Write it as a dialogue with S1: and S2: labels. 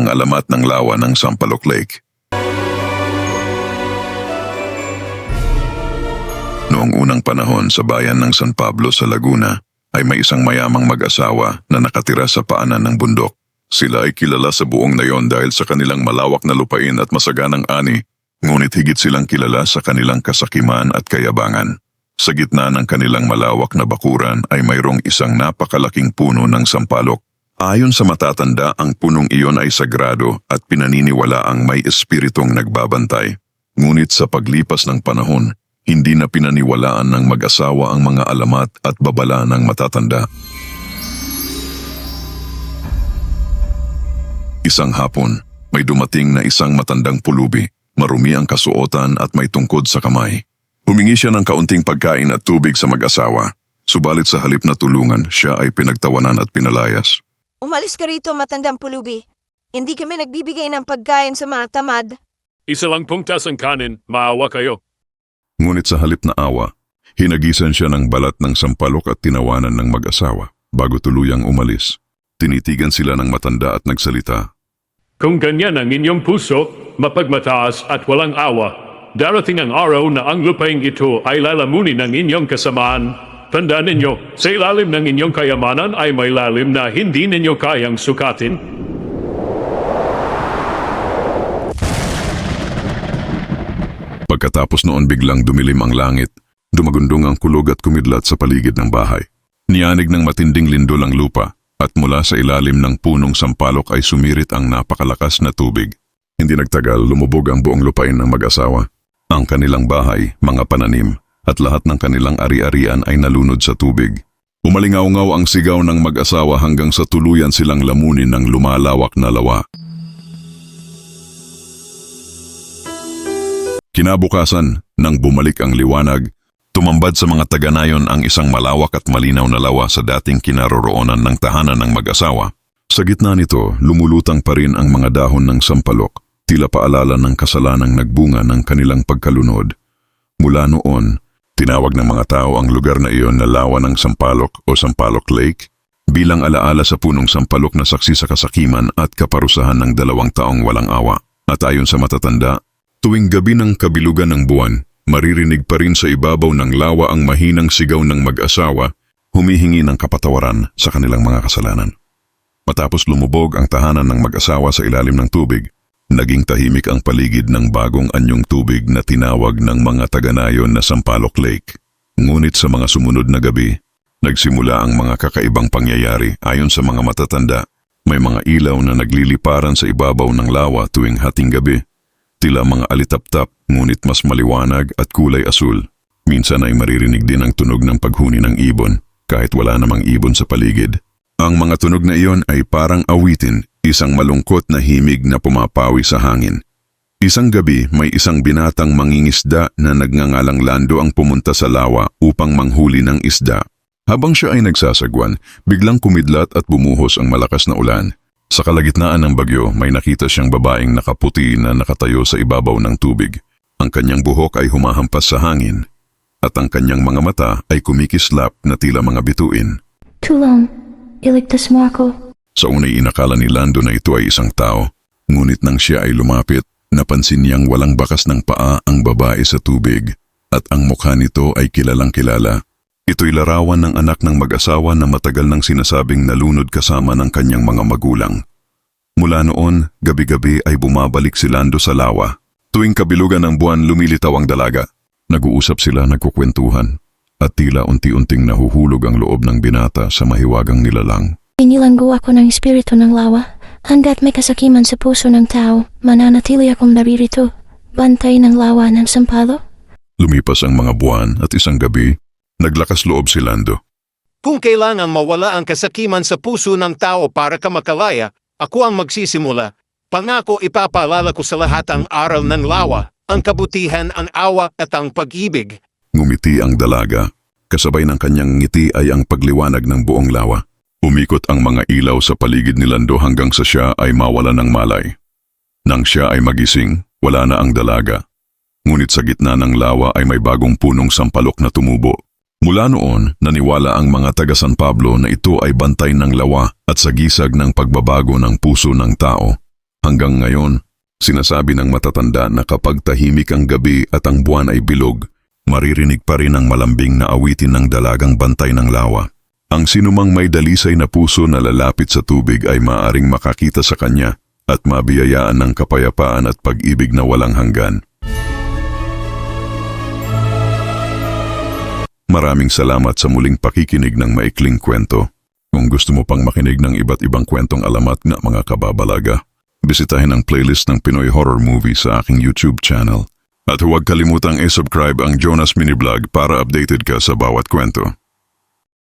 S1: ang alamat ng lawa ng Sampaloc Lake. Noong unang panahon sa bayan ng San Pablo sa Laguna ay may isang mayamang mag-asawa na nakatira sa paanan ng bundok. Sila ay kilala sa buong nayon dahil sa kanilang malawak na lupain at masaganang ani, ngunit higit silang kilala sa kanilang kasakiman at kayabangan. Sa gitna ng kanilang malawak na bakuran ay mayroong isang napakalaking puno ng sampalok. Ayon sa matatanda, ang punong iyon ay sagrado at pinaniniwala ang may espiritong nagbabantay. Ngunit sa paglipas ng panahon, hindi na pinaniwalaan ng mag-asawa ang mga alamat at babala ng matatanda. Isang hapon, may dumating na isang matandang pulubi, marumi ang kasuotan at may tungkod sa kamay. Humingi siya ng kaunting pagkain at tubig sa mag-asawa, subalit sa halip na tulungan, siya ay pinagtawanan at pinalayas.
S2: Umalis ka rito, matandang pulubi. Hindi kami nagbibigay ng pagkain sa mga tamad.
S3: Isa lang pungtas ang kanin, maawa kayo.
S1: Ngunit sa halip na awa, hinagisan siya ng balat ng sampalok at tinawanan ng mag-asawa bago tuluyang umalis. Tinitigan sila ng matanda at nagsalita.
S3: Kung ganyan ang inyong puso, mapagmataas at walang awa, darating ang araw na ang lupaing ito ay lalamunin ng inyong kasamaan. Tandaan ninyo, sa ilalim ng inyong kayamanan ay may lalim na hindi ninyo kayang sukatin.
S1: Pagkatapos noon biglang dumilim ang langit, dumagundong ang kulog at kumidlat sa paligid ng bahay. Niyanig ng matinding lindol ang lupa at mula sa ilalim ng punong sampalok ay sumirit ang napakalakas na tubig. Hindi nagtagal lumubog ang buong lupain ng mag-asawa. Ang kanilang bahay, mga pananim, at lahat ng kanilang ari-arian ay nalunod sa tubig. Umalingaw-ngaw ang sigaw ng mag-asawa hanggang sa tuluyan silang lamunin ng lumalawak na lawa. Kinabukasan, nang bumalik ang liwanag, tumambad sa mga taga-nayon ang isang malawak at malinaw na lawa sa dating kinaroroonan ng tahanan ng mag-asawa. Sa gitna nito, lumulutang pa rin ang mga dahon ng sampalok, tila paalala ng kasalanang nagbunga ng kanilang pagkalunod. Mula noon, tinawag ng mga tao ang lugar na iyon na lawa ng Sampalok o Sampalok Lake bilang alaala sa punong sampalok na saksi sa kasakiman at kaparusahan ng dalawang taong walang awa. At ayon sa matatanda, tuwing gabi ng kabilugan ng buwan, maririnig pa rin sa ibabaw ng lawa ang mahinang sigaw ng mag-asawa, humihingi ng kapatawaran sa kanilang mga kasalanan. Matapos lumubog ang tahanan ng mag-asawa sa ilalim ng tubig, naging tahimik ang paligid ng bagong anyong tubig na tinawag ng mga taga-nayon na Sampaloc Lake. Ngunit sa mga sumunod na gabi, nagsimula ang mga kakaibang pangyayari ayon sa mga matatanda. May mga ilaw na nagliliparan sa ibabaw ng lawa tuwing hating gabi. Tila mga alitap-tap ngunit mas maliwanag at kulay asul. Minsan ay maririnig din ang tunog ng paghuni ng ibon kahit wala namang ibon sa paligid. Ang mga tunog na iyon ay parang awitin, isang malungkot na himig na pumapawi sa hangin. Isang gabi may isang binatang mangingisda na nagngangalang Lando ang pumunta sa lawa upang manghuli ng isda. Habang siya ay nagsasagwan, biglang kumidlat at bumuhos ang malakas na ulan. Sa kalagitnaan ng bagyo, may nakita siyang babaeng nakaputi na nakatayo sa ibabaw ng tubig. Ang kanyang buhok ay humahampas sa hangin at ang kanyang mga mata ay kumikislap na tila mga bituin.
S4: Tulong, iligtas mo ako.
S1: Sa unay inakala ni Lando na ito ay isang tao, ngunit nang siya ay lumapit, napansin niyang walang bakas ng paa ang babae sa tubig at ang mukha nito ay kilalang kilala. Ito'y larawan ng anak ng mag-asawa na matagal nang sinasabing nalunod kasama ng kanyang mga magulang. Mula noon, gabi-gabi ay bumabalik si Lando sa lawa. Tuwing kabilugan ng buwan lumilitaw ang dalaga. Nag-uusap sila nagkukwentuhan at tila unti-unting nahuhulog ang loob ng binata sa mahiwagang nilalang.
S4: Pinilanggo ako ng espiritu ng lawa. Hanggat may kasakiman sa puso ng tao, mananatili akong naririto. Bantay ng lawa ng sampalo.
S1: Lumipas ang mga buwan at isang gabi, naglakas loob si Lando.
S5: Kung kailangan mawala ang kasakiman sa puso ng tao para ka makalaya, ako ang magsisimula. Pangako ipapaalala ko sa lahat ang aral ng lawa, ang kabutihan, ang awa at ang pag-ibig.
S1: Ngumiti ang dalaga. Kasabay ng kanyang ngiti ay ang pagliwanag ng buong lawa. Umikot ang mga ilaw sa paligid ni Lando hanggang sa siya ay mawala ng malay. Nang siya ay magising, wala na ang dalaga. Ngunit sa gitna ng lawa ay may bagong punong sampalok na tumubo. Mula noon, naniwala ang mga taga San Pablo na ito ay bantay ng lawa at sagisag ng pagbabago ng puso ng tao. Hanggang ngayon, sinasabi ng matatanda na kapag tahimik ang gabi at ang buwan ay bilog, maririnig pa rin ang malambing na awitin ng dalagang bantay ng lawa. Ang sinumang may dalisay na puso na lalapit sa tubig ay maaring makakita sa kanya at mabiyayaan ng kapayapaan at pag-ibig na walang hanggan. Maraming salamat sa muling pakikinig ng maikling kwento. Kung gusto mo pang makinig ng iba't ibang kwentong alamat nga mga kababalaga, bisitahin ang playlist ng Pinoy Horror Movie sa aking YouTube channel. At huwag kalimutang i-subscribe ang Jonas Mini Vlog para updated ka sa bawat kwento.